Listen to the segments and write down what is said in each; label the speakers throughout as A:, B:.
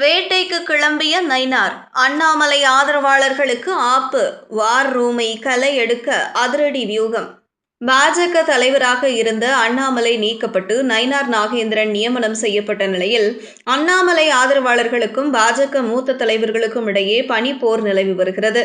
A: வேட்டைக்கு கிளம்பிய நைனார் அண்ணாமலை ஆதரவாளர்களுக்கு ஆப்பு வார் ரூமை களை எடுக்க அதிரடி வியூகம். பாஜக தலைவராக இருந்த அண்ணாமலை நீக்கப்பட்டு நயினார் நாகேந்திரன் நியமனம் செய்யப்பட்ட நிலையில் அண்ணாமலை ஆதரவாளர்களுக்கும் பாஜக மூத்த தலைவர்களுக்கும் இடையே பனிப்போர் நிலவி வருகிறது.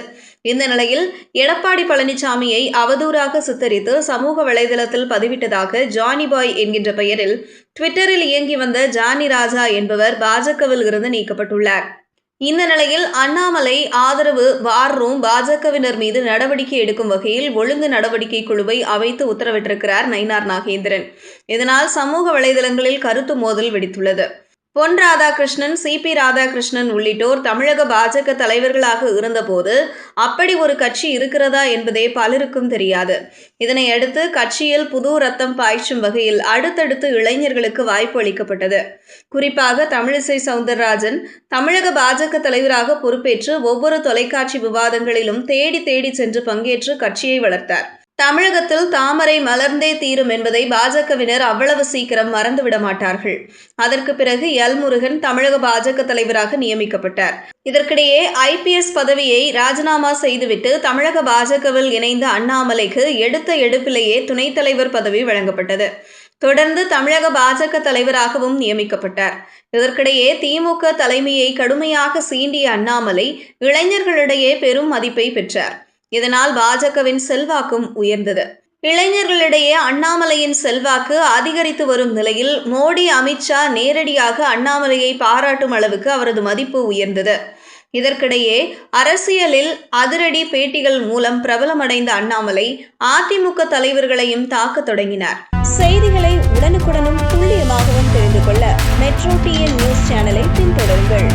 A: இந்த நிலையில் எடப்பாடி பழனிசாமியை அவதூறாக சித்தரித்து சமூக வலைதளத்தில் பதிவிட்டதாக ஜானி பாய் என்கின்ற பெயரில் ட்விட்டரில் இயங்கி வந்த ஜானி ராஜா என்பவர் பாஜகவில் இருந்து நீக்கப்பட்டுள்ளார். இந்த நிலையில் அண்ணாமலை ஆதரவு வார்ரூம் பாஜகவினர் மீது நடவடிக்கை எடுக்கும் வகையில் ஒழுங்கு நடவடிக்கை குழுவை அமைத்து உத்தரவிட்டிருக்கிறார் நயினார் நாகேந்திரன். இதனால் சமூக வலைதளங்களில் கருத்து மோதல் வெடித்துள்ளது. பொன் ராதாகிருஷ்ணன் சி. பி. ராதாகிருஷ்ணன் உள்ளிட்டோர் தமிழக பாஜக தலைவர்களாக இருந்தபோது அப்படி ஒரு கட்சி இருக்கிறதா என்பதே பலருக்கும் தெரியாது. இதனையடுத்து கட்சியில் புது ரத்தம் பாய்ச்சும் வகையில் அடுத்தடுத்து இளைஞர்களுக்கு வாய்ப்பு அளிக்கப்பட்டது. குறிப்பாக தமிழிசை சவுந்தரராஜன் தமிழக பாஜக தலைவராக பொறுப்பேற்று ஒவ்வொரு தொலைக்காட்சி விவாதங்களிலும் தேடி தேடி சென்று பங்கேற்று கட்சியை வளர்த்தார். தமிழகத்தில் தாமரை மலர்ந்தே தீரும் என்பதை பாஜகவினர் அவ்வளவு சீக்கிரம் மறந்துவிட மாட்டார்கள். அதற்கு பிறகு எல் முருகன் தமிழக பாஜக தலைவராக நியமிக்கப்பட்டார். இதற்கிடையே ஐபிஎஸ் பதவியை ராஜினாமா செய்துவிட்டு தமிழக பாஜகவில் இணைந்த அண்ணாமலைக்கு எடுத்த எடுப்பிலேயே துணைத் தலைவர் பதவி வழங்கப்பட்டது. தொடர்ந்து தமிழக பாஜக தலைவராகவும் நியமிக்கப்பட்டார். இதற்கிடையே திமுக தலைமையை கடுமையாக சீண்டிய அண்ணாமலை இளைஞர்களிடையே பெரும் மதிப்பை பெற்றார். இதனால் பாஜகவின் செல்வாக்கும் உயர்ந்தது. இளைஞர்களிடையே அண்ணாமலையின் செல்வாக்கு அதிகரித்து வரும் நிலையில் மோடி அமித்ஷா நேரடியாக அண்ணாமலையை பாராட்டும் அளவுக்கு அவரது மதிப்பு உயர்ந்தது. இதற்கிடையே அரசியலில் அதிரடி பேட்டிகள் மூலம் பிரபலமடைந்த அண்ணாமலை அதிமுக தலைவர்களையும் தாக்க தொடங்கினார்.
B: செய்திகளை உடனுக்குடனும் துல்லியமாகவும் தெரிந்து கொள்ள மெட்ரோ டிஎன் நியூஸ் சேனலை பின்தொடருங்கள்.